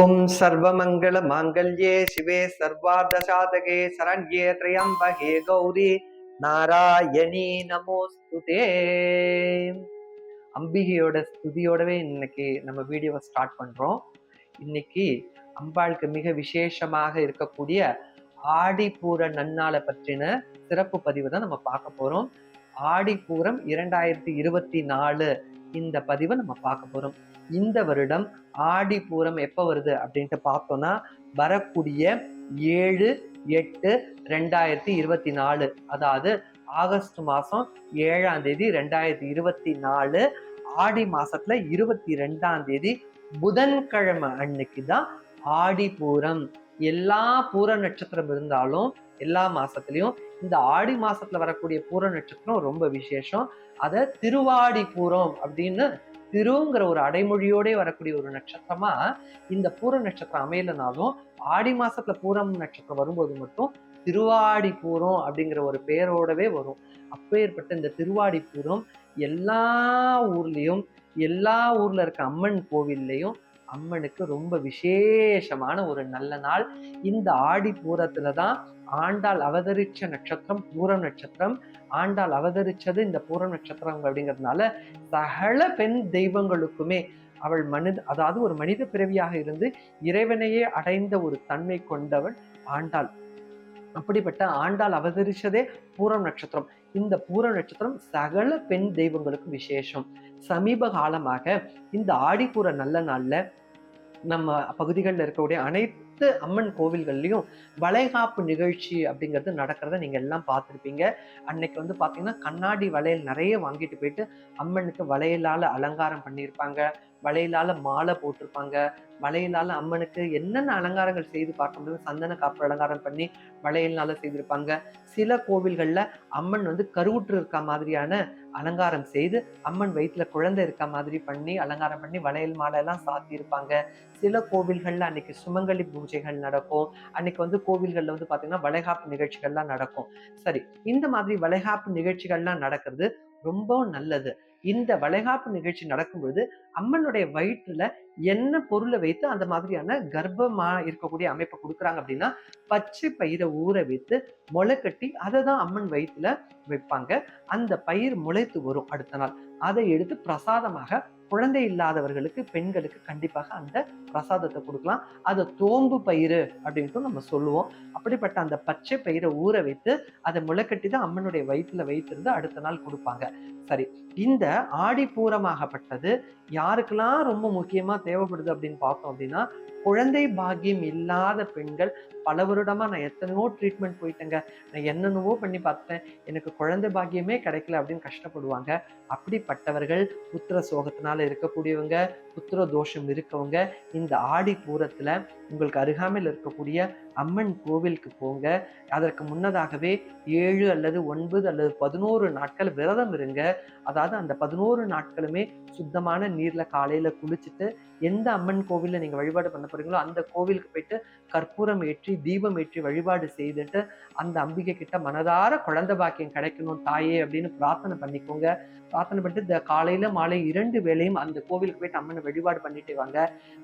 ஓம் சர்வமங்கள மாங்கல்யே சிவே சர்வார்த்தசாதகே சரண்யே திரையம்பகே கௌரி நாராயணி நமோஸ்துதே. அம்பிகையோட ஸ்துதியோடவே இன்னைக்கு நம்ம வீடியோவை ஸ்டார்ட் பண்றோம். இன்னைக்கு அம்பாளுக்கு மிக விசேஷமாக இருக்கக்கூடிய ஆடிப்பூர நன்னாளை பற்றின சிறப்பு பதிவு தான் நம்ம பார்க்க போறோம். ஆடிப்பூரம் இரண்டாயிரத்தி இருபத்தி நாலு இந்த பதிவை நம்ம பார்க்க போறோம். இந்த வருடம் ஆடிப்பூரம் எப்போ வருது அப்படின்ட்டு பார்த்தோம்னா வரக்கூடிய ஏழு எட்டு ரெண்டாயிரத்தி இருபத்தி நாலு. அதாவது ஆகஸ்ட் மாதம் ஏழாம் தேதி ரெண்டாயிரத்தி இருபத்தி நாலு. ஆடி மாசத்துல இருபத்தி ரெண்டாம் தேதி புதன்கிழமை அன்னைக்கு தான் ஆடிப்பூரம் எல்லா பூர நட்சத்திரம் இருந்தாலும் எல்லா மாசத்துலயும் இந்த ஆடி மாசத்துல வரக்கூடிய பூர நட்சத்திரம் ரொம்ப விசேஷம். அதை திருவாடி பூரம் அப்படின்னு திருங்கிற ஒரு அடைமொழியோட வரக்கூடிய ஒரு நட்சத்திரமா இந்த பூர நட்சத்திரம் அமையலனாலும் ஆடி மாசத்துல பூரம் நட்சத்திரம் வரும்போது மட்டும் திருவாடி பூரம் அப்படிங்கிற ஒரு பெயரோடவே வரும். அப்பேற்பட்ட இந்த திருவாடி பூரம் எல்லா ஊர்லயும் எல்லா ஊர்ல இருக்க அம்மன் கோவில்லையும் அம்மனுக்கு ரொம்ப விசேஷமான ஒரு நல்ல நாள். இந்த ஆடி பூரத்துல தான் ஆண்டாள் அவதரிச்ச நட்சத்திரம் பூரம் நட்சத்திரம். ஆண்டாள் அவதரிச்சது இந்த பூரம் நட்சத்திரம் அப்படிங்கிறதுனால சகல பெண் தெய்வங்களுக்குமே அவள் மனித அதாவது ஒரு மனித பிறவியாக இருந்து இறைவனையே அடைந்த ஒரு தன்மை கொண்டவள் ஆண்டாள். அப்படிப்பட்ட ஆண்டாள் அவதரிச்சதே பூரம் நட்சத்திரம். இந்த பூர நட்சத்திரம் சகல பெண் தெய்வங்களுக்கு விசேஷம். சமீப காலமாக இந்த ஆடிப்பூர நல்ல நாளில் நம்ம பகுதிகளில் இருக்கக்கூடிய அனைத்து அம்மன் கோவில்கள்லையும் வளைகாப்பு நிகழ்ச்சி அப்படிங்கிறது நடக்கிறத நீங்கள் எல்லாம் பார்த்துருப்பீங்க. அன்னைக்கு வந்து பார்த்தீங்கன்னா கண்ணாடி வளையல் நிறைய வாங்கிட்டு போயிட்டு அம்மனுக்கு வளையலால் அலங்காரம் பண்ணியிருப்பாங்க. வளையலால் மாலை போட்டிருப்பாங்க. வளையலால் அம்மனுக்கு என்னென்ன அலங்காரங்கள் செய்து பார்க்க முடியும் சந்தன காப்பு அலங்காரம் பண்ணி வளையல்னால செய்திருப்பாங்க. சில கோவில்களில் அம்மன் வந்து கருவுற்று இருக்க மாதிரியான அலங்காரம் செய்து அம்மன் வயிற்றுல குழந்தை இருக்க மாதிரி பண்ணி அலங்காரம் பண்ணி வளையல் மாலை எல்லாம் சாத்தியிருப்பாங்க சில கோவில்களில் அன்னைக்கு சுமங்கலி பூஜைகள் நடக்கும். அன்னைக்கு வந்து கோவில்களில் வந்து பார்த்தீங்கன்னா வளைகாப்பு நிகழ்ச்சிகள்லாம் நடக்கும். சரி இந்த மாதிரி வளைகாப்பு நிகழ்ச்சிகள்லாம் நடக்கிறது ரொம்ப நல்லது. இந்த வளைகாப்பு நிகழ்ச்சி நடக்கும்பொழுது அம்மனுடைய வயிற்றுல என்ன பொருளை வைத்து அந்த மாதிரியான கர்ப்பமா இருக்கக்கூடிய அமைப்பை கொடுக்குறாங்க அப்படின்னா பச்சை பயிரை ஊற வைத்து முளை கட்டி அதை தான் அம்மன் வயிற்றுல வைப்பாங்க. அந்த பயிர் முளைத்து வரும் அடுத்த நாள். அதை எடுத்து பிரசாதமாக குழந்தை இல்லாதவர்களுக்கு பெண்களுக்கு கண்டிப்பாக அந்த பிரசாதத்தை கொடுக்கலாம். அதை தோம்பு பயிறு அப்படின்ட்டு நம்ம சொல்லுவோம். அப்படிப்பட்ட அந்த பச்சை பயிரை ஊற வைத்து அதை முளைக்கட்டி தான் அம்மனுடைய வயிற்றுல வைத்திருந்து அடுத்த நாள் கொடுப்பாங்க. சரி இந்த ஆடிப்பூரமாகப்பட்டது யாருக்கெல்லாம் ரொம்ப முக்கியமா தேவைப்படுது அப்படின்னு பார்த்தோம் அப்படின்னா குழந்தை பாக்கியம் இல்லாத பெண்கள் பல வருடமா நான் எத்தனையோ ட்ரீட்மெண்ட் போயிட்டேங்க. நான் என்னென்னவோ பண்ணி பார்த்தேன் எனக்கு குழந்தை பாக்கியமே கிடைக்கல அப்படின்னு கஷ்டப்படுவாங்க. அப்படிப்பட்டவர்கள் புத்திர சோகத்தினால் இருக்கக்கூடியவங்க புத்திர தோஷம் இருக்கவங்க இந்த ஆடி பூரத்தில் உங்களுக்கு அருகாமையில் இருக்கக்கூடிய அம்மன் கோவிலுக்கு போங்க. அதற்கு முன்னதாகவே ஏழு அல்லது ஒன்பது அல்லது பதினோரு நாட்கள் விரதம் இருங்க. அதாவது அந்த பதினோரு நாட்களுமே சுத்தமான நீர்ல காலையில குளிச்சுட்டு எந்த அம்மன் கோவில்ல நீங்க வழிபாடு பண்ண போறீங்களோ அந்த கோவிலுக்கு போயிட்டு கற்பூரம் ஏற்றி தீபம் ஏற்றி வழிபாடு செய்துட்டு அந்த அம்பிகை கிட்ட மனதார குழந்தை பாக்கியம் கிடைக்கணும் தாயே அப்படின்னு பிரார்த்தனை பண்ணிக்கோங்க. பிரார்த்தனை பண்ணிட்டு இந்த காலையில மாலை இரண்டு வேளையும் அந்த கோவிலுக்கு போயிட்டு அம்மனை வழிபாடு பண்ணிட்டு வாங்க.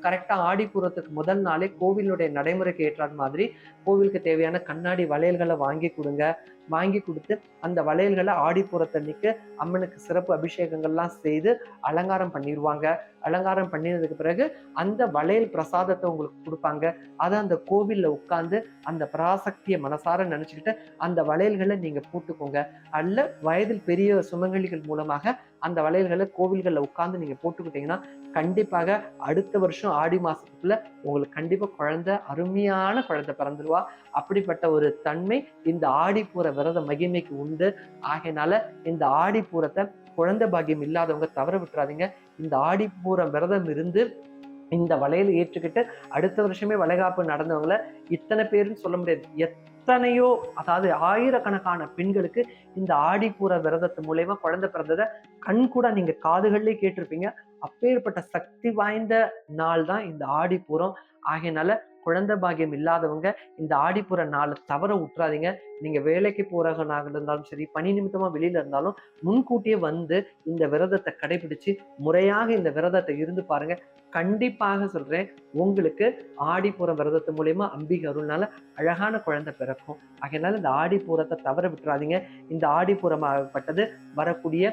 கரெக்டா ஆடிப்பூரத்துக்கு முதல் நாளே கோவிலுடைய நடைமுறைக்கு ஏற்றாத மாதிரி கோவிலுக்கு தேவையான கண்ணாடி வளையல்களை வாங்கி கொடுங்க. வாங்கி கொடுத்து அந்த வளையல்களை ஆடிப்புறத்தன்னைக்கு அம்மனுக்கு சிறப்பு அபிஷேகங்கள்லாம் செய்து அலங்காரம் பண்ணிடுவாங்க அலங்காரம் பண்ணினதுக்கு பிறகு அந்த வளையல் பிரசாதத்தை உங்களுக்கு கொடுப்பாங்க. அதை அந்த கோவில்ல உட்கார்ந்து அந்த பராசக்தியை மனசார நினச்சிக்கிட்டு அந்த வளையல்களை நீங்க போட்டுக்கோங்க. அல்ல வயதில் பெரிய சுமங்கலிகள் மூலமாக அந்த வளையல்களை கோவில்களில் உட்கார்ந்து நீங்க போட்டுக்கிட்டீங்கன்னா கண்டிப்பாக அடுத்த வருஷம் ஆடி மாசத்துக்குள்ள உங்களுக்கு கண்டிப்பா குழந்தை அருமையான குழந்தை பிறந்துருவா. அப்படிப்பட்ட ஒரு தன்மை இந்த ஆடிப்பூர விரத மகிமைக்கு உண்டு. ஆகையினால இந்த ஆடிப்பூரத்தை குழந்தை பாக்கியம் இல்லாதவங்க தவற விட்டுறாதீங்க. இந்த ஆடிப்பூரம் விரதம் இருந்து இந்த வலையில ஏற்றுக்கிட்டு அடுத்த வருஷமே வளைகாப்பு நடந்தவங்கள இத்தனை பேருன்னு சொல்ல முடியாது. எத்தனையோ அதாவது ஆயிரக்கணக்கான பெண்களுக்கு இந்த ஆடிப்பூர விரதத்து மூலயமா குழந்தை பிறந்ததை கண் கூட நீங்க காதுகள்லேயே கேட்டிருப்பீங்க. அப்பேற்பட்ட சக்தி வாய்ந்த நாள் தான் இந்த ஆடிப்பூரம். ஆகையினால குழந்தை பாக்கியம் இல்லாதவங்க இந்த ஆடிப்புற நாளை தவற விட்டுறாதீங்க. நீங்க வேலைக்கு போறவனாக இருந்தாலும் சரி பணி நிமித்தமா வெளியில இருந்தாலும் முன்கூட்டியே வந்து இந்த விரதத்தை கடைபிடிச்சு முறையாக இந்த விரதத்தை இருந்து பாருங்க. கண்டிப்பாக சொல்றேன் உங்களுக்கு ஆடிப்பூரம் விரதத்து மூலயமா அம்பிகை அருள்னால அழகான குழந்தை பிறக்கும். அதனால இந்த ஆடிப்பூரத்தை தவற விட்டுறாதீங்க. இந்த ஆடிப்பூரமாகப்பட்டது வரக்கூடிய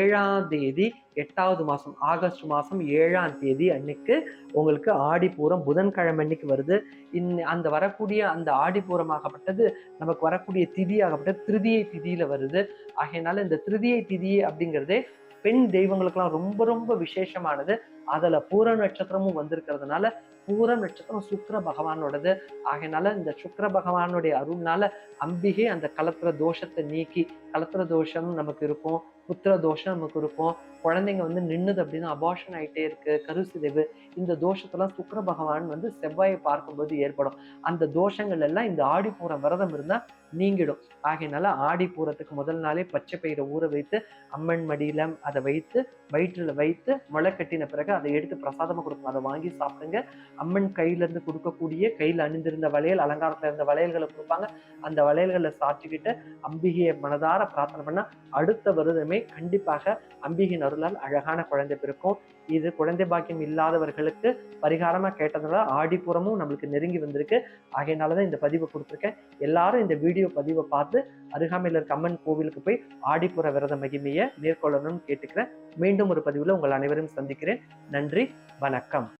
ஏழாம் தேதி எட்டாவது மாசம் ஆகஸ்ட் மாசம் ஏழாம் தேதி அன்னைக்கு உங்களுக்கு ஆடிப்பூரம் புதன்கிழமை அன்னைக்கு வருது. இன் அந்த வரக்கூடிய அந்த ஆடிப்பூரமாகப்பட்டது நமக்கு வர வரக்கூடிய திதியாகப்பட்ட திருதியை திதியில வருது. ஆகையினால இந்த திருதியை திதி அப்படிங்கிறதே பெண் தெய்வங்களுக்கெல்லாம் ரொம்ப ரொம்ப விசேஷமானது. அதுல பூர நட்சத்திரமும் வந்திருக்கிறதுனால பூரம் நட்சத்திரம் சுக்கர பகவானோடது. ஆகையினால இந்த சுக்கர பகவானுடைய அருள்னால அம்பிகை அந்த கலத்திர தோஷத்தை நீக்கி கலத்திர தோஷம் நமக்கு இருக்கும் புத்திர தோஷம் நமக்கு இருக்கும். குழந்தைங்க வந்து நின்னுது அப்படின்னா அபாஷன் ஆயிட்டே இருக்கு கருசிதைவு. இந்த தோஷத்தெல்லாம் சுக்கர பகவான் வந்து செவ்வாயை பார்க்கும்போது ஏற்படும். அந்த தோஷங்கள் எல்லாம் இந்த ஆடிப்பூரம் விரதம் இருந்தா நீங்கிடும். ஆகையினால ஆடிப்பூரத்துக்கு முதல் நாளே பச்சை பயிரை ஊற வைத்து அம்மன் மடியில அதை வைத்து வயிற்றுல வைத்து முளை கட்டின பிறகு அதை எடுத்து பிரசாதமாக கொடுப்போம். அதை வாங்கி சாப்பிடுங்க. அம்மன் கையிலேருந்து கொடுக்கக்கூடிய கையில் அணிந்திருந்த வளையல் அலங்காரத்தில் இருந்த வளையல்களை கொடுப்பாங்க. அந்த வளையல்களை சாற்றிக்கிட்டு அம்பிகையை மனதார பிரார்த்தனை பண்ணால் அடுத்த வருடமே கண்டிப்பாக அம்பிகையின் அருளால் அழகான குழந்தை பிறக்கும். இது குழந்தை பாக்கியம் இல்லாதவர்களுக்கு பரிகாரமாக கேட்டதுனால ஆடிப்புறமும் நம்மளுக்கு நெருங்கி வந்திருக்கு. ஆகையினால தான் இந்த பதிவை கொடுத்துருக்கேன். எல்லாரும் இந்த வீடியோ பதிவை பார்த்து அருகாமையில் இருக்க அம்மன் கோவிலுக்கு போய் ஆடிப்புற விரத மகிமையை மேற்கொள்ளணும்னு கேட்டுக்கிறேன். மீண்டும் ஒரு பதிவில் உங்கள் அனைவரும் சந்திக்கிறேன். நன்றி வணக்கம்.